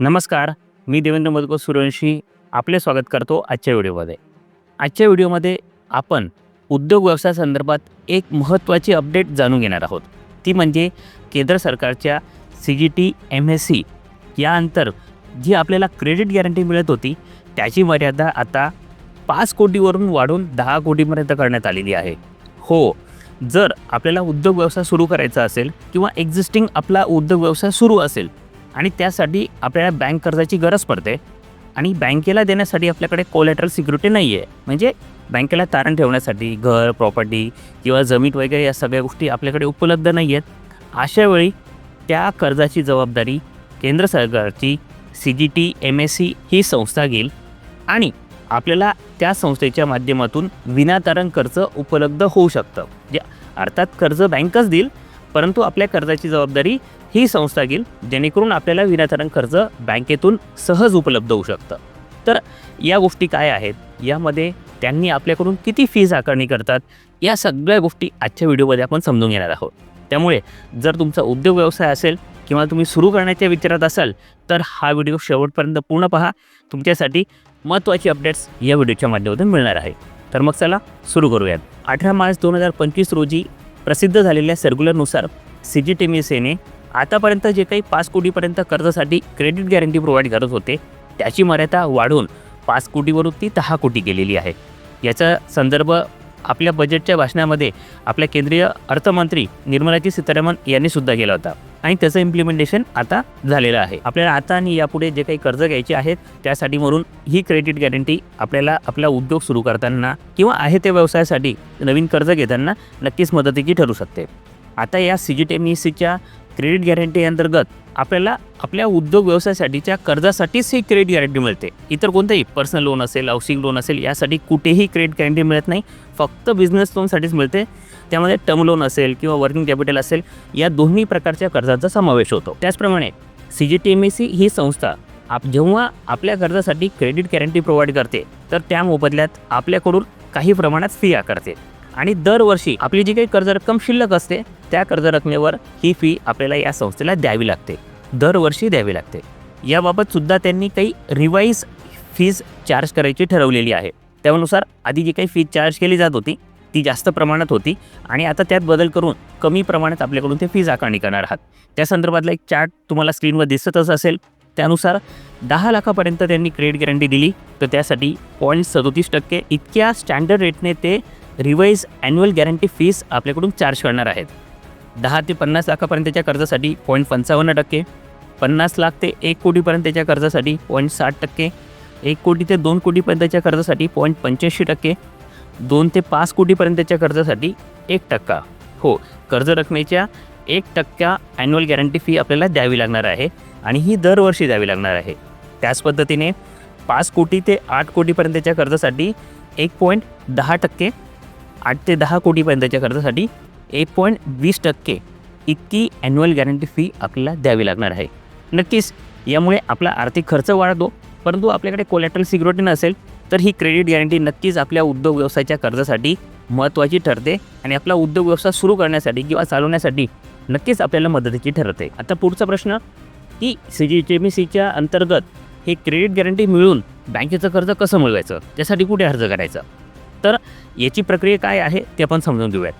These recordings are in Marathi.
नमस्कार मी देवेंद्र मधुकर सूर्यवंशी आपले स्वागत करतो आजच्या व्हिडिओमध्ये. आजच्या व्हिडिओमध्ये आपण उद्योग व्यवसायासंदर्भात एक महत्त्वाची अपडेट जाणून घेणार आहोत. ती म्हणजे केंद्र सरकारच्या C G T M S C या अंतर जी आपल्याला क्रेडिट गॅरंटी मिळत होती त्याची मर्यादा आता पाच कोटीवरून वाढून दहा कोटीपर्यंत करण्यात आलेली आहे. हो जर आपल्याला उद्योग व्यवसाय सुरू करायचा असेल किंवा एक्झिस्टिंग आपला उद्योग व्यवसाय सुरू असेल आणि त्यासाठी आपल्याला बँक कर्जाची गरज पडते. आणि बँकेला देण्यासाठी आपल्याकडे कोलॅटरल सिक्युरिटी नाही आहे म्हणजे बँकेला तारण ठेवण्यासाठी घर प्रॉपर्टी किंवा जमीन वगैरे या सगळ्या गोष्टी आपल्याकडे उपलब्ध नाही आहेत अशा वेळी त्या कर्जाची जबाबदारी केंद्र सरकारची C G T M S C ही संस्था घेईल. आणि आपल्याला त्या संस्थेच्या माध्यमातून विनातारण कर्ज उपलब्ध होऊ शकतं. जे अर्थात कर्ज बँकच देईल परंतु आपल्या कर्जाची जबाबदारी ही संस्था घेईल जेणेकरून आपल्याला विनातारण कर्ज बँकेतून सहज उपलब्ध होऊ शकतं. तर या गोष्टी काय आहेत? यामध्ये त्यांनी आपल्याकडून किती फीज आकारणी करतात? या सगळ्या गोष्टी आजच्या व्हिडिओमध्ये आपण समजून घेणार आहोत. त्यामुळे जर तुमचा उद्योग व्यवसाय असेल किंवा तुम्ही सुरू करण्याच्या विचारात असाल तर हा व्हिडिओ शेवटपर्यंत पूर्ण पहा. तुमच्यासाठी महत्त्वाची अपडेट्स या व्हिडिओच्या माध्यमातून मिळणार आहे. तर मग चला सुरू करूयात. अठरा मार्च दोन हजार पंचवीस रोजी प्रसिद्ध झालेल्या सर्क्युलरनुसार C G T M S एने आतापर्यंत जे काही पाच कोटीपर्यंत कर्जासाठी क्रेडिट गॅरंटी प्रोव्हाइड करत होते त्याची मर्यादा वाढवून पाच कोटीवरून ती दहा कोटी केलेली आहे. याचा संदर्भ आपल्या बजेटच्या भाषणामध्ये आपल्या केंद्रीय अर्थमंत्री निर्मलाजी सीतारामन यांनी सुद्धा केला होता. आणि त्याचं इम्प्लिमेंटेशन आता झालेलं आहे. आपल्याला आता आणि यापुढे जे काही कर्ज घ्यायचे आहेत त्यासाठी म्हणून ही क्रेडिट गॅरंटी आपल्याला आपला उद्योग सुरू करताना किंवा आहे त्या व्यवसायासाठी नवीन कर्ज घेताना नक्कीच मदतीची ठरू शकते. आता या C G T M E सीच्या क्रेडिट गॅरंटी अंतर्गत आपल्याला आपल्या उद्योग व्यवसायासाठीच्या कर्जासाठीच ही क्रेडिट गॅरंटी मिळते. इतर कोणतंही पर्सनल लोन असेल हाऊसिंग लोन असेल यासाठी कुठेही क्रेडिट गॅरंटी मिळत नाही. फक्त बिझनेस लोनसाठीच मिळते. त्यामध्ये टर्म लोन असेल किंवा वर्किंग कॅपिटल असेल या दोन्ही प्रकारच्या कर्जाचा समावेश होतो. त्याचप्रमाणे C G T M A C ही संस्था आप जेव्हा आपल्या कर्जासाठी क्रेडिट गॅरंटी प्रोव्हाइड करते तर त्या मोबदल्यात आपल्याकडून काही प्रमाणात फी आकारते आणि दरवर्षी आपली जी काही कर्ज रक्कम शिल्लक असते त्या कर्ज रकमेवर ही फी आपल्याला या संस्थेला द्यावी लागते. दरवर्षी द्यावी लागते. याबाबत सुद्धा त्यांनी काही रिवाईज फीज चार्ज करायची ठरवलेली आहे. त्यानुसार आधी जी काही फीज चार्ज केली जात होती ती जास्त प्रमाणात होती आणि आता त्यात बदल करून कमी प्रमाणात आपल्याकडून ते फीज आकारणी करणार आहात. त्या संदर्भातला एक चार्ट तुम्हाला स्क्रीनवर दिसतच असेल. त्यानुसार दहा लाखापर्यंत त्यांनी क्रेडिट गॅरंटी दिली. तर त्यासाठी पॉईंट सदोतीस टक्के इतक्या स्टँडर्ड रेटने ते रिवाईज ॲन्युअल गॅरंटी फीस आपल्याकडून चार्ज करणार आहेत. दहा ते पन्नास लाखापर्यंतच्या कर्जासाठी पॉईंट पंचावन्न टक्के पन्नास लाख ते एक कोटीपर्यंतच्या कर्जासाठी पॉईंट साठ टक्के एक कोटी ते दोन कोटीपर्यंतच्या कर्जासाठी पॉईंट पंच्याऐंशी टक्के दोन ते पाच कोटीपर्यंतच्या कर्जासाठी एक टक्का. हो कर्ज रकमेच्या एक टक्का ॲन्युअल गॅरंटी फी आपल्याला द्यावी लागणार आहे आणि ही दरवर्षी द्यावी लागणार आहे. त्याच पद्धतीने पाच कोटी ते आठ कोटीपर्यंतच्या कर्जासाठी एक पॉईंट दहा टक्के आठ ते दहा कोटीपर्यंतच्या कर्जासाठी एक पॉईंट वीस टक्के इतकी ॲन्युअल गॅरंटी फी आपल्याला द्यावी लागणार आहे. नक्कीच यामुळे आपला आर्थिक खर्च वाढतो परंतु आपल्याकडे कोलॅटरल सिक्युरिटी नसेल तर ही क्रेडिट गॅरंटी नक्कीच आपल्या उद्योग व्यवसायाच्या कर्जासाठी महत्त्वाची ठरते आणि आपला उद्योग व्यवसाय सुरू करण्यासाठी किंवा चालवण्यासाठी नक्कीच आपल्याला मदतीची ठरते. आता पुढचा प्रश्न की सी जी टी एम सीच्या अंतर्गत हे क्रेडिट गॅरंटी मिळून बँकेचं कर्ज कसं मिळवायचं? त्यासाठी कुठे अर्ज करायचा? याची प्रक्रिया काय आहे ते आपण समजून घेऊयात.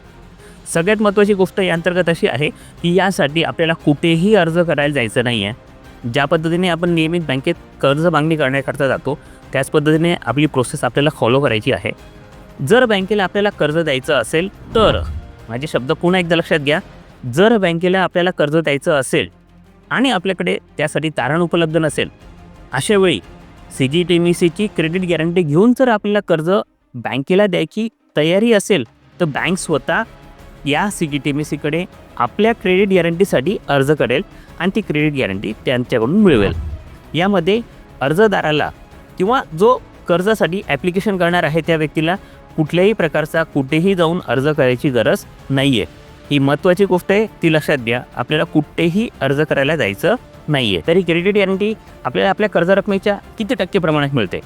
सगळ्यात महत्त्वाची गोष्ट या अंतर्गत अशी आहे की यासाठी आपल्याला कुठेही अर्ज करायला जायचं नाही आहे ज्या पद्धतीने आपण नियमित बँकेत कर्ज मागणी करण्याकरता जातो त्याच पद्धतीने आपली प्रोसेस आपल्याला फॉलो करायची आहे. जर बँकेला आपल्याला कर्ज द्यायचं असेल तर माझे शब्द पुन्हा एकदा लक्षात घ्या. जर बँकेला आपल्याला कर्ज द्यायचं असेल आणि आपल्याकडे त्यासाठी तारण उपलब्ध नसेल अशावेळी सी जी टी एम सीची क्रेडिट गॅरंटी घेऊन जर आपल्याला कर्ज बँकेला द्यायची तयारी असेल तर बँक स्वतः या सी जी टी एम सीकडे आपल्या क्रेडिट गॅरंटीसाठी अर्ज करेल आणि ती क्रेडिट गॅरंटी त्यांच्याकडून मिळवेल. यामध्ये अर्जदाराला किंवा जो कर्जासाठी ॲप्लिकेशन करणार आहे त्या व्यक्तीला कुठल्याही प्रकारचा कुठेही जाऊन अर्ज करायची गरज नाही आहे ही महत्त्वाची गोष्ट आहे ती लक्षात घ्या. आपल्याला कुठेही अर्ज करायला जायचं नाही आहे तरी क्रेडिट गॅरंटी आपल्याला आपल्या कर्ज रकमेच्या किती टक्के प्रमाणात मिळते?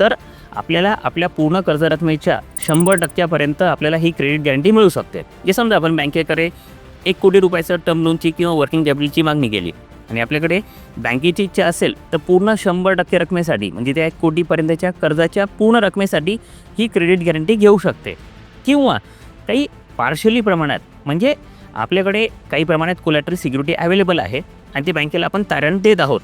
तर आपल्याला आपल्या पूर्ण कर्ज रकमेच्या शंभर टक्क्यापर्यंत आपल्याला ही क्रेडिट गॅरंटी मिळू शकते. जे समजा आपण बँकेकडे एक कोटी रुपयाचं टर्म लोनची किंवा वर्किंग कॅपिटलची मागणी केली आणि आपल्याकडे बँकेची इच्छा असेल तर पूर्ण शंभर टक्के रकमेसाठी म्हणजे त्या एक कोटीपर्यंतच्या कर्जाच्या पूर्ण रकमेसाठी ही क्रेडिट गॅरंटी घेऊ शकते. किंवा काही पार्शली प्रमाणात म्हणजे आपल्याकडे काही प्रमाणात कोलॅटरी सिक्युरिटी अवेलेबल आहे आणि ती बँकेला आपण तारण देत आहोत.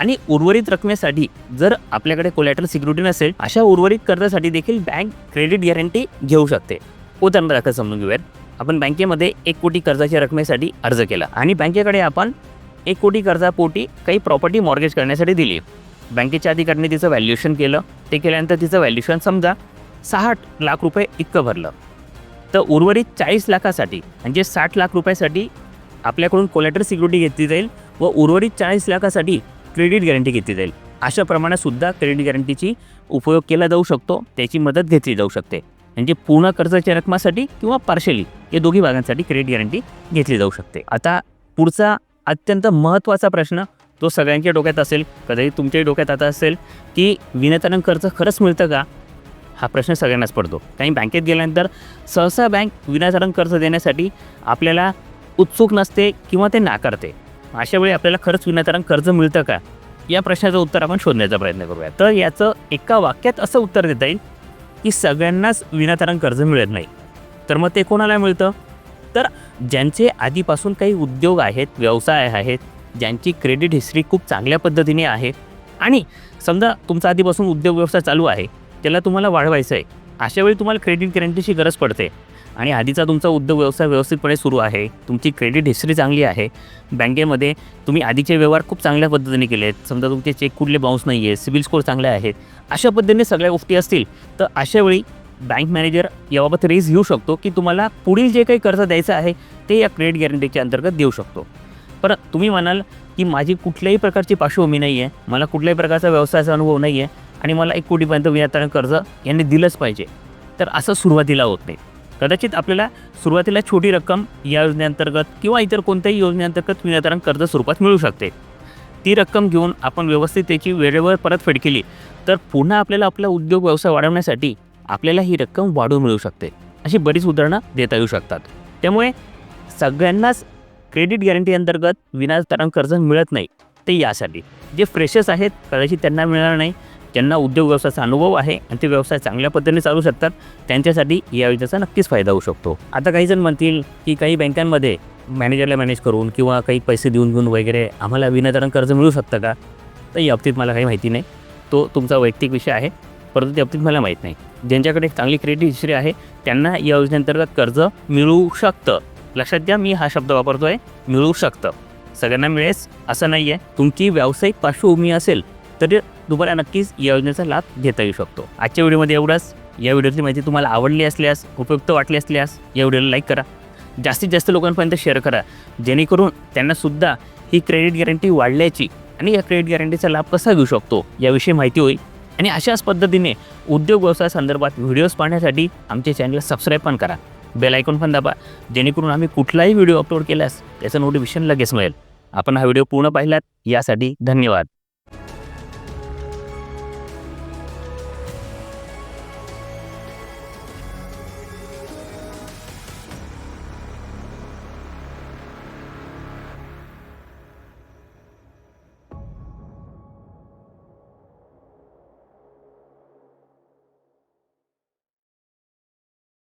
आणि उर्वरित रकमेसाठी जर आपल्याकडे कोलॅटरल सिक्युरिटी नसेल अशा उर्वरित कर्जासाठी देखील बँक क्रेडिट गॅरंटी घेऊ शकते. उदाहरण दाखल समजून घेऊयात. आपण बँकेमध्ये एक कोटी कर्जाच्या रकमेसाठी अर्ज केला आणि बँकेकडे आपण एक कोटी कर्जापोटी काही प्रॉपर्टी मॉर्गेज करण्यासाठी दिली. बँकेच्या अधिकाऱ्यांनी तिचं व्हॅल्युएशन केलं. ते केल्यानंतर तिचं व्हॅल्युएशन समजा सहा लाख रुपये इतकं भरलं. तर उर्वरित चाळीस लाखासाठी म्हणजे साठ लाख रुपयासाठी आपल्याकडून कोलॅटर सिक्युरिटी घेतली जाईल व उर्वरित चाळीस लाखासाठी क्रेडिट गॅरंटी घेतली जाईल. अशा प्रमाणातसुद्धा क्रेडिट गॅरंटीची उपयोग केला जाऊ शकतो त्याची मदत घेतली जाऊ शकते. म्हणजे पूर्ण कर्जाच्या रकमासाठी किंवा पार्शली या दोघी भागांसाठी क्रेडिट गॅरंटी घेतली जाऊ शकते. आता पुढचा अत्यंत महत्त्वाचा प्रश्न तो सगळ्यांच्या डोक्यात असेल कदाचित तुमच्याही डोक्यात आता असेल की विनातारण कर्ज खरंच मिळतं का? हा प्रश्न सगळ्यांनाच पडतो. काही बँकेत गेल्यानंतर सहसा बँक विनातारण कर्ज देण्यासाठी आपल्याला उत्सुक नसते किंवा ते नाकारते. अशा वेळी आपल्याला खरंच विनातारण कर्ज मिळतं का? या प्रश्नाचं उत्तर आपण शोधण्याचा प्रयत्न करूया तर याचं एका वाक्यात असं उत्तर देता येईल की सगळ्यांनाच विनातारण कर्ज मिळत नाही. तर मग ते कोणाला मिळतं? तर ज्यांचे आधीपासून काही उद्योग आहेत व्यवसाय आहेत ज्यांची क्रेडिट हिस्ट्री खूप चांगल्या पद्धतीने आहे आणि समजा तुमचा आधीपासून उद्योग व्यवसाय चालू आहे त्याला तुम्हाला वाढवायचं आहे अशा वेळी तुम्हाला क्रेडिट गॅरंटीची गरज पडते. आणि आधीचा तुमचा उद्योग व्यवसाय व्यवस्थितपणे सुरू आहे. तुमची क्रेडिट हिस्ट्री चांगली आहे. बँकेमध्ये तुम्ही आधीचे व्यवहार खूप चांगल्या पद्धतीने केले आहेत समजा तुमचे चेक कुठले बाउन्स नाही आहे सिबिल स्कोर चांगले आहेत. अशा पद्धतीने सगळ्या गोष्टी असतील तर अशा वेळी बँक मॅनेजर याबाबत रेस घेऊ शकतो की तुम्हाला पुढील जे काही कर्ज द्यायचं आहे ते या क्रेडिट गॅरंटीच्या अंतर्गत देऊ शकतो. पण तुम्ही म्हणाल की माझी कुठल्याही प्रकारची पार्श्वभूमी नाही आहे मला कुठल्याही प्रकारचा व्यवसायाचा अनुभव नाही आहे आणि मला एक कोटीपर्यंत विनातारण कर्ज यांनी दिलंच पाहिजे. तर असं सुरुवातीला होत नाही. कदाचित आपल्याला सुरुवातीला छोटी रक्कम या योजनेअंतर्गत किंवा इतर कोणत्याही योजनेअंतर्गत विनातारण कर्ज स्वरूपात मिळू शकते. ती रक्कम घेऊन आपण व्यवस्थित त्याची वेळेवर परतफेड केली तर पुन्हा आपल्याला आपला उद्योग व्यवसाय वाढवण्यासाठी आपल्याला ही रक्कम वाढवून मिळू शकते अशी बरीच उदाहरणं देता येऊ शकतात. त्यामुळे सगळ्यांनाच क्रेडिट गॅरंटी अंतर्गत विनातारण कर्ज मिळत नाही ते यासाठी. जे फ्रेशर्स आहेत कदाचित त्यांना मिळणार नाही ज्यांना उद्योग व्यवसायाचा अनुभव आहे आणि ते व्यवसाय चांगल्या पद्धतीने चालू शकतात त्यांच्यासाठी या योजनेचा नक्कीच फायदा होऊ शकतो. आता काही जण म्हणतील की काही बँकांमध्ये मॅनेजरला मॅनेज करून किंवा काही पैसे देऊन घेऊन वगैरे आम्हाला विनातारण कर्ज मिळू शकतं का? तर या बाबतीत मला काही माहिती नाही. तो तुमचा वैयक्तिक विषय आहे परंतु त्या बाबतीत मला माहीत नाही. ज्यांच्याकडे एक चांगली क्रेडिट हिस्ट्री आहे त्यांना या योजनेअंतर्गत कर्ज मिळू शकतं. लक्षात द्या मी हा शब्द वापरतो आहे मिळू शकतं. सगळ्यांना मिळेस असं नाही आहे तुमची व्यावसायिक पार्श्वभूमी असेल तर तुम्हाला नक्कीच या योजनेचा लाभ घेता येऊ शकतो. आजच्या व्हिडिओमध्ये एवढाच. या व्हिडिओची माहिती तुम्हाला आवडली असल्यास उपयुक्त वाटली असल्यास या व्हिडिओला लाईक करा. जास्तीत जास्त लोकांपर्यंत शेअर करा. जेणेकरून त्यांनासुद्धा ही क्रेडिट गॅरंटी वाढल्याची आणि या क्रेडिट गॅरंटीचा लाभ कसा घेऊ शकतो याविषयी माहिती होईल. आणि अशाच पद्धतीने उद्योग व्यवसाय संदर्भात व्हिडिओज पाहण्यासाठी आमचे चॅनल सबस्क्राईब पण करा. बेल आयकॉन पण दाबा. जेणेकरून आम्ही कुठलाही व्हिडिओ अपलोड केल्यास त्याचं नोटिफिकेशन लगेच मिळेल. आपण हा व्हिडिओ पूर्ण पाहिलात यासाठी धन्यवाद.